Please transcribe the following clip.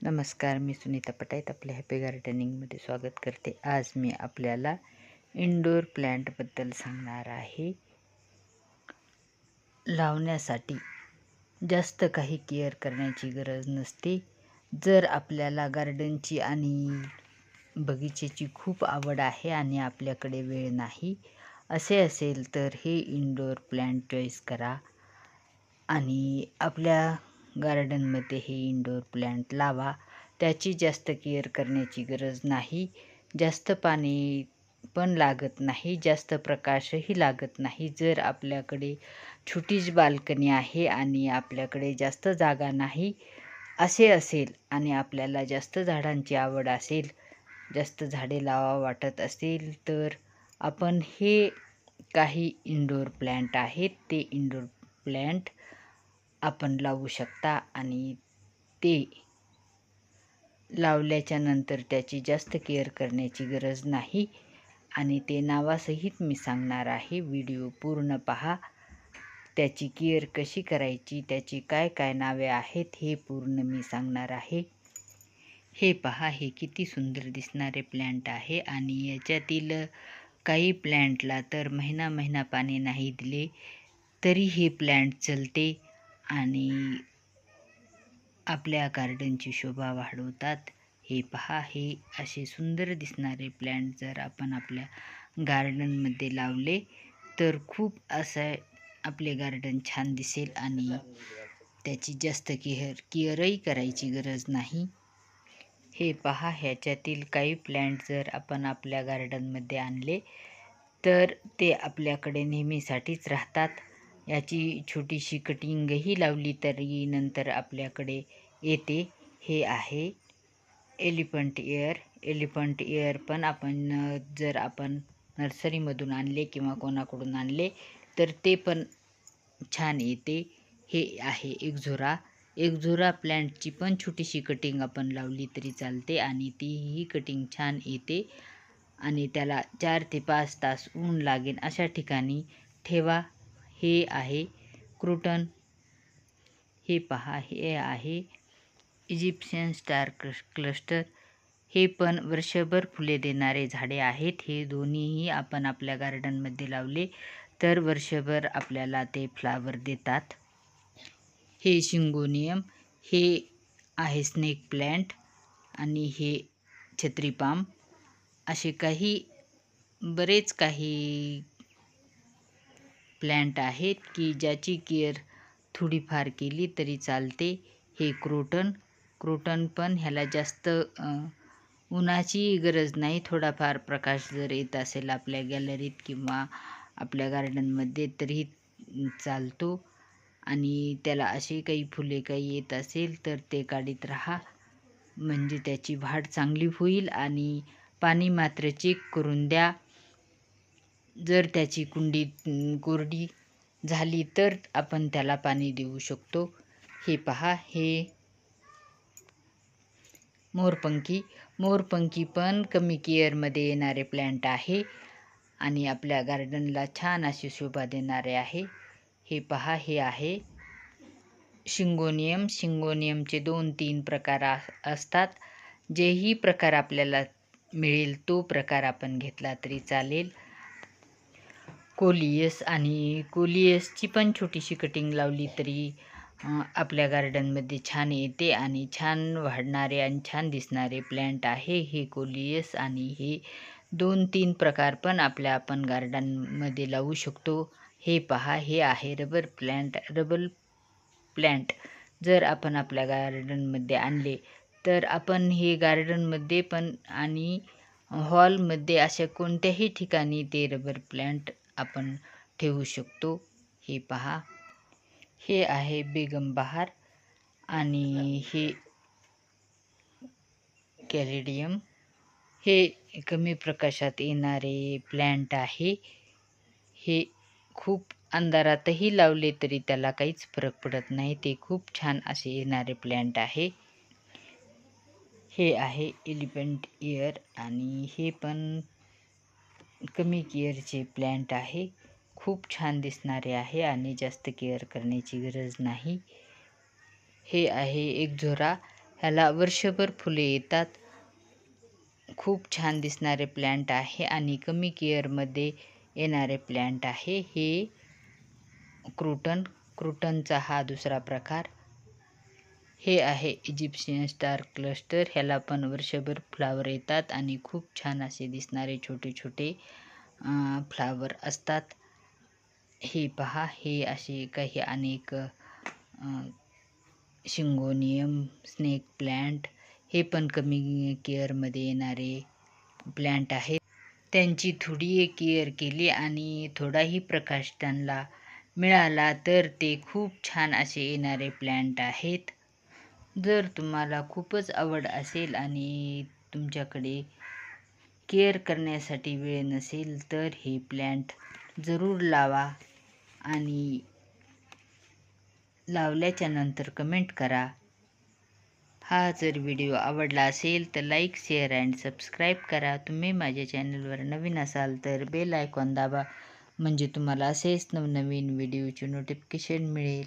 नमस्कार मी सुनीता पटाईत आपल्या हॅपी गार्डनिंगमध्ये स्वागत करते. आज मी आपल्याला इंडोर प्लॅन्टबद्दल सांगणार आहे. लावण्यासाठी जास्त काही केअर करण्याची गरज नसते. जर आपल्याला गार्डनची आणि बगीचेची खूप आवड आहे आणि आपल्याकडे वेळ नाही असे असेल तर हे इंडोर प्लॅन्ट चॉईस करा. आणि आपल्या गार्डनमध्ये हे इंडोर प्लॅन्ट लावा. त्याची जास्त केअर करण्याची गरज नाही. जास्त पाणी पण लागत नाही. जास्त प्रकाशही लागत नाही. जर आपल्याकडे छोटीच बाल्कनी आहे आणि आपल्याकडे जास्त जागा नाही असे असेल आणि आपल्याला जास्त झाडांची आवड असेल जास्त झाडे लावा वाटत असेल तर आपण हे काही इंडोर प्लॅन्ट आहेत. ते इंडोर प्लॅन्ट आपण लावू शकता आणि ते लावल्याच्या नंतर त्याची जास्त केअर करण्याची गरज नाही. आणि ते नावासहित मी सांगणार आहे. व्हिडिओ पूर्ण पहा. त्याची केअर कशी करायची त्याची काय काय नावे आहेत हे पूर्ण मी सांगणार आहे. हे पहा हे किती सुंदर दिसणारे प्लॅन्ट आहे आणि याच्यातील काही प्लॅन्टला तर महिना महिना पाणी नाही दिले तरी हे प्लॅन्ट चलते. आणि आपल्या गार्डनची शोभा वाढवतात. हे पहा हे असे सुंदर दिसणारे प्लॅन्ट जर आपण आपल्या गार्डनमध्ये लावले तर खूप असं आपले गार्डन छान दिसेल आणि त्याची जास्त केअर केअरही करायची गरज नाही. हे पहा ह्याच्यातील काही प्लॅन्ट जर आपण आपल्या गार्डनमध्ये आणले तर ते आपल्याकडे नेहमीसाठीच राहतात. याची छोटीशी कटिंगही लावली तरी नंतर आपल्याकडे येते. हे आहे एलिफंट इयर एलिफंट इयर पण आपण जर आपण नर्सरीमधून आणले किंवा कोणाकडून आणले तर ते पण छान येते. हे आहे एकझोरा. एकझोरा प्लॅन्टची पण छोटीशी कटिंग आपण लावली तरी चालते आणि तीही कटिंग छान येते आणि त्याला चार ते पाच तास ऊन लागेल अशा ठिकाणी ठेवा. हे आहे क्रुटन. हे पहा हे आहे इजिप्शियन स्टार क्लस्टर. हे पण वर्षभर फुले देणारे झाडे आहेत. हे दोन्हीही आपण आपल्या गार्डनमध्ये लावले तर वर्षभर आपल्याला ते फ्लावर देतात. हे शिंगोनियम हे आहे स्नेक प्लॅन्ट आणि हे छत्रीपाम असे काही बरेच काही प्लॅन्ट आहेत की ज्याची केअर थोडीफार केली तरी चालते. हे क्रोटन क्रोटन पण ह्याला जास्त उन्हाची गरज नाही. थोडाफार प्रकाश जर येत असेल आपल्या गॅलरीत किंवा आपल्या गार्डनमध्ये तरी चालतो. आणि त्याला असे काही फुले काही येत असेल तर ते काढीत राहा. म्हणजे त्याची वाढ चांगली होईल आणि पाणी मात्र चेक करून द्या. जर त्याची कुंडी कोरडी झाली तर आपण त्याला पाणी देऊ शकतो. हे पहा हे मोरपंखी. मोरपंखी पण कमी केअरमध्ये येणारे प्लॅन्ट आहे आणि आपल्या गार्डनला छान अशी शोभा देणारे आहे. हे पहा हे आहे. शिंगोनियम. शिंगोनियमचे दोन तीन प्रकार असतात. जेही प्रकार आपल्याला मिळेल तो प्रकार आपण घेतला तरी चालेल. कोलियस आणि कोलियसची पण छोटीशी कटिंग लावली तरी आपल्या गार्डनमध्ये छान येते आणि छान वाढणारे आणि छान दिसणारे प्लॅन्ट आहे हे कोलियस आणि हे दोन तीन प्रकार पण आपल्या आपण गार्डनमध्ये लावू शकतो. हे पहा हे आहे रबर प्लॅन्ट रबर प्लॅन्ट जर आपण आपल्या गार्डनमध्ये आणले तर आपण हे गार्डनमध्ये पण आणि हॉलमध्ये अशा कोणत्याही ठिकाणी ते रबर प्लॅन्ट आपण ठेवू शकतो. हे पहा. हे आहे बेगम बहार आणि हे कॅलिडियम. हे कमी प्रकाशात येणारे प्लॅन्ट आहे. हे खूप अंधारातही लावले तरी त्याला काहीच फरक पडत नाही. ते खूप छान असे येणारे प्लॅन्ट आहे. हे आहे एलिफंट इयर आणि हे पण कमी केअरचे प्लॅन्ट आहे. खूप छान दिसणारे आहे आणि जास्त केअर करण्याची गरज नाही. हे आहे एक झोरा. ह्याला वर्षभर फुले येतात. खूप छान दिसणारे प्लॅन्ट आहे आणि कमी केअरमध्ये येणारे प्लॅन्ट आहे. हे क्रुटन. क्रुटनचा हा दुसरा प्रकार. हे आहे इजिप्शियन स्टार क्लस्टर. ह्याला पण वर्षभर फ्लावर येतात आणि खूप छान असे दिसणारे छोटे छोटे फ्लावर असतात. हे पहा हे असे काही अनेक शिंगोनियम स्नेक प्लॅन्ट हे पण कमी केअरमध्ये येणारे प्लॅन्ट आहेत. त्यांची थोडी केअर केली आणि थोडाही प्रकाश त्यांना मिळाला तर ते खूप छान असे येणारे प्लॅन्ट आहेत. जर तुम्हाला खूपच आवड असेल आणि तुमच्याकडे केअर करण्यासाठी वेळ नसेल तर हे प्लॅन्ट जरूर लावा आणि लावल्याच्या नंतर कमेंट करा. हा जर व्हिडिओ आवडला असेल तर लाईक शेअर अँड सबस्क्राईब करा. तुम्ही माझ्या चॅनलवर नवीन असाल तर बेल आयकॉन दाबा. म्हणजे तुम्हाला असेच नवनवीन व्हिडिओचे नोटिफिकेशन मिळेल.